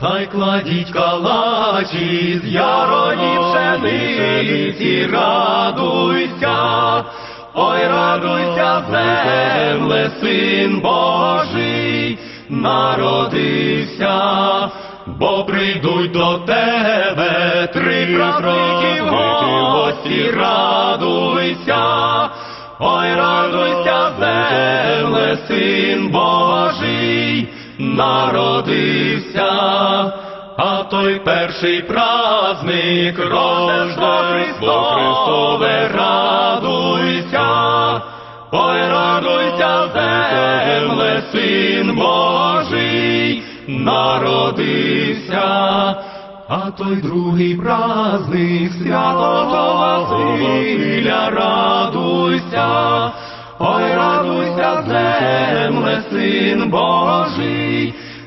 та й кладіть калачі з ярої пшениці, радуйся, ой, радуйся, земле, син Божий, народився, бо прийдуть до тебе три праздники в гості, радуйся, ой, радуйся, земле, син Божий, народився, а той перший праздник Рождество Христове, радуйся, ой, радуйся, земле, син Божий, народився, а той другий праздник святого Василя, радуйся, ой, радуйся, земле, син Божий,